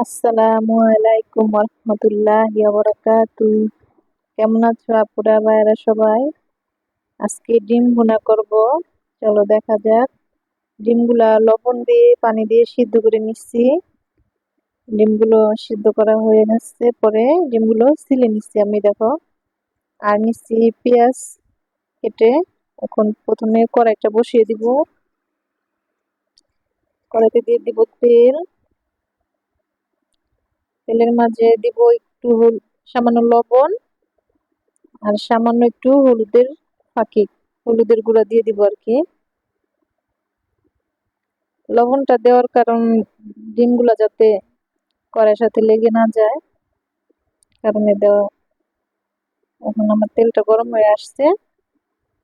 আসসালামু আলাইকুম রহমতুল্লাহ বারাকাতু কেমন আছো আপুরা ভাইরা সবাই? আজকে ডিম ভুনা করব। চলো দেখা যাক। ডিমগুলা লবণ দিয়ে, পানি দিয়ে সিদ্ধ করে নিচ্ছি। ডিমগুলো সিদ্ধ করা হয়ে গেছে। পরে ডিমগুলো সিলে নিচ্ছি আমি, দেখো। আর নিচ্ছি পেঁয়াজ কেটে এখন প্রথমে কড়াইটা বসিয়ে দিব। কড়াইতে দিয়ে দিব তেল। তেলের মাঝে দিব একটু সামান্য লবণ আর সামান্য একটু হলুদের ফাঁকি, হলুদের গুঁড়া দিয়ে দিব আর কি। লবণটা দেওয়ার কারণ ডিমগুলা যাতে কড়াইয়ের সাথে লেগে না যায়, কারণে দেওয়া এখন আমার তেলটা গরম হয়ে আসছে,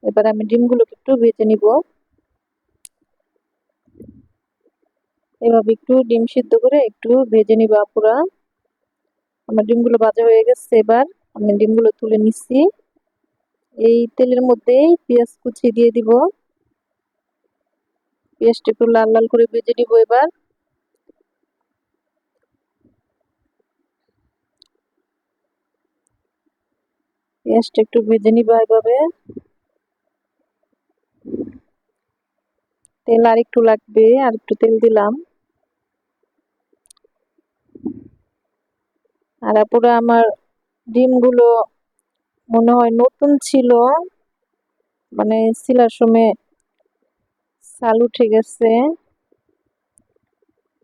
এবার আমি ডিমগুলোকে একটু ভেজে নিব। এভাবে একটু ডিম সিদ্ধ করে একটু ভেজে নিব আপুরা। আমার ডিমগুলো ভাজা হয়ে গেছে এবার। আমি ডিমগুলো তুলে নিচ্ছি। এই তেলের মধ্যে পেঁয়াজ কুচি দিয়ে দিব। পেঁয়াজটা একটু লাল লাল করে ভেজে নিব এবার। পেঁয়াজটা একটু ভেজে নিব এভাবে। তেল আর একটু লাগবে আর একটু তেল দিলাম। আর আপুরা, আমার ডিমগুলো মনে হয় নতুন ছিল। মানে সিলার সময় সাল উঠে গেছে।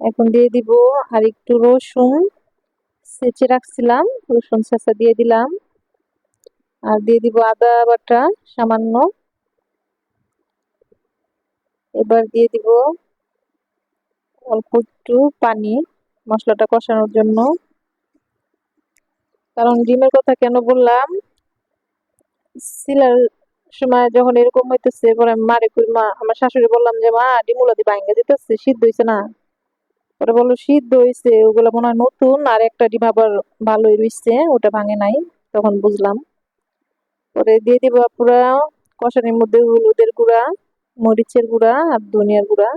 এখন দিয়ে দিব আর একটু রসুন সেচে রাখছিলাম, রসুন চেঁচা দিয়ে দিলাম। আর দিয়ে দিব আদা বাটা, সামান্য। এবার দিয়ে দিব অল্প একটু পানি, মশলাটা কষানোর জন্য। কারণ ডিমের কথা কেন বললাম? সিলার সময় যখন এরকম হইতেছে, পরে মারে মা, আমার শাশুড়ি বললাম যে, মা দিয়ে ভাঙ্গে দিতেছে, সিদ্ধ হয়েছে না। পরে বলল, সিদ্ধ হয়েছে ওগুলো মনে হয় নতুন, আর একটা ডিম আবার ভালোই রয়েছে ওটা ভাঙে নাই। তখন বুঝলাম। পরে দিয়ে দিব পুরা কষানির মধ্যে হলুদের গুঁড়া, মরিচের গুঁড়া আর ধনিয়ার গুঁড়া।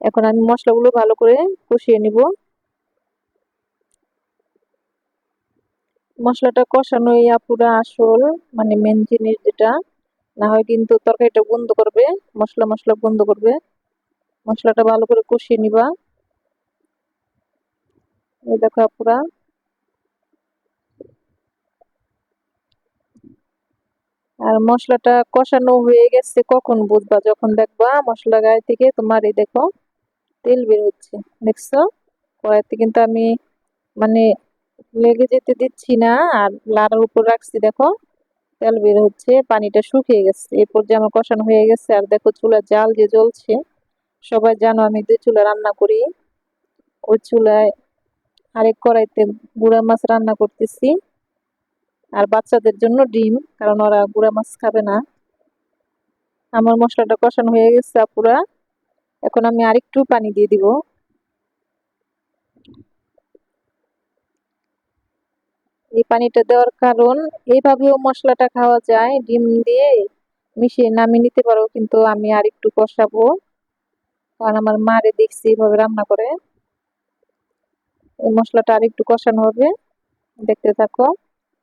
এখন আমি মশলাগুলো ভালো করে কষিয়ে নিব। মশলাটা কষানোই পুরা আসল মানে মেন জিনিস যেটা। না হয় কিন্তু তরকারিটা বন্ধ করবে, মশলা মশলা বন্ধ করবে। মশলাটা ভালো করে কষিয়ে নিবা। এই দেখো পুরা আর মশলাটা কষানো হয়ে গেছে কখন বুঝবা? যখন দেখবা মশলা গায়ে থেকে তোমার এই দেখো তেল বের হচ্ছে। দেখছ? কড়াইতে কিন্তু আমি মানে লেগে যেতে দিচ্ছি না, আর লাড়ার উপর রাখছি দেখো। তেল বের হচ্ছে, পানিটা শুকিয়ে গেছে। এরপর যে আমার কষানো হয়ে গেছে, আর দেখো চুলার জাল যে জ্বলছে, সবাই জানো আমি দুই চুলা রান্না করি। ওই চুলায় আরেক কড়াইতে গুঁড়া মাছ রান্না করতেছি। আর বাচ্চাদের জন্য ডিম, কারণ ওরা গুঁড়া মাছ খাবে না। আমার মশলাটা কষানো হয়ে গেছে পুরা এখন আমি আরেকটু পানি দিয়ে দিব। এই পানিটা দেওয়ার কারণ এইভাবেও মশলাটা খাওয়া যায়, ডিম দিয়ে মিশিয়ে নামিয়ে নিতে পারো, কিন্তু আমি আর একটু কষাবো। কারণ আমার মারে দেখছি এইভাবে রান্না করে। এই মশলাটা আর একটু কষানো হবে। দেখতে থাকো।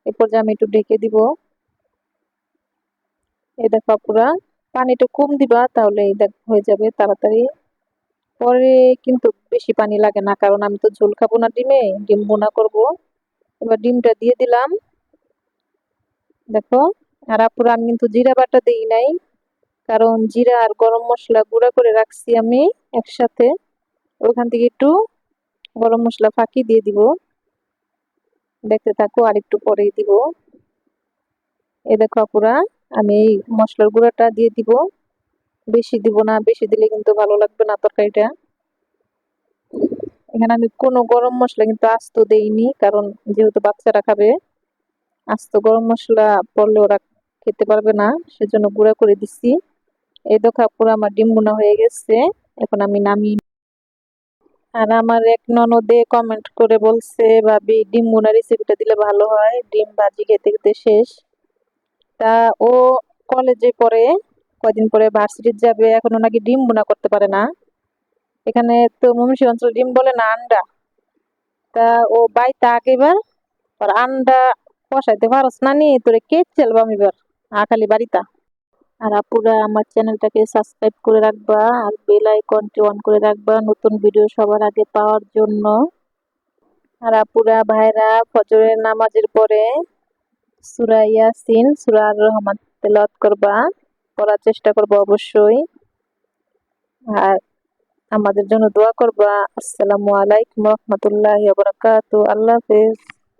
এরপর যে আমি একটু ঢেকে দিব। এই দেখো পুরা পানিটা কম দিবা তাহলে এই দেখ হয়ে যাবে তাড়াতাড়ি। পরে কিন্তু বেশি পানি লাগে না, কারণ আমি তো ঝোল খাব না ডিমে, ডিম বোনা করব। এবার ডিমটা দিয়ে দিলাম। দেখো, আর আপুরা, আমি কিন্তু জিরা বাটা দিই নাই, কারণ জিরা আর গরম মশলা গুঁড়া করে রাখছি আমি একসাথে। ওখান থেকে একটু গরম মশলা ফাঁকি দিয়ে দিব। দেখতে থাকো, আর একটু পরেই দিব। এ দেখো আপুরা, আমি এই মশলার গুঁড়াটা দিয়ে দিব। বেশি দিব না, বেশি দিলে কিন্তু ভালো লাগবে না তরকারিটা। এখানে আমি কোনো গরম মশলা কিন্তু আস্ত দেইনি, কারণ যেহেতু বাচ্চারা খাবে, আস্ত গরম মশলা পড়লে ওরা খেতে পারবে না, সেজন্য গুঁড়া করে দিচ্ছি এই দেখো পুরো আমার ডিম গুনা হয়ে গেছে, এখন আমি নামি আর আমার এক ননদে কমেন্ট করে বলছে, ভাবি, ডিম রেসিপিটা দিলে ভালো হয়, ডিম ভাজি খেতে খেতে শেষ। তা ও কলেজে পড়ে, কয়দিন পরে ভার্সিটি যাবে, এখন ওনাকে ডিম বোনা করতে পারে না। এখানে তো মমসি অঞ্চল ডিম বলে না, আন্ডা। তা ও বাইতে আগেবার আর আন্ডা কষাইতে পারস না নি, তোরে কে চলবাম এবার আখালি বাড়িটা আর আপুরা, আমার চ্যানেলটাকে সাবস্ক্রাইব করে রাখবা, আর বেল আইকনটি অন করে রাখবা, নতুন ভিডিও সবার আগে পাওয়ার জন্য। আর আপুরা, ভাইরা, ফজরের নামাজের পরে সুরা ইয়াসিন, সুরা আর রহমান তেলাওয়াত করবা, পড়ার চেষ্টা করবা অবশ্যই। আর আমাদের জন্য দোয়া করবা। আসসালামু আলাইকুম রহমতুল্লাহ আল্লাহ হাফেজ।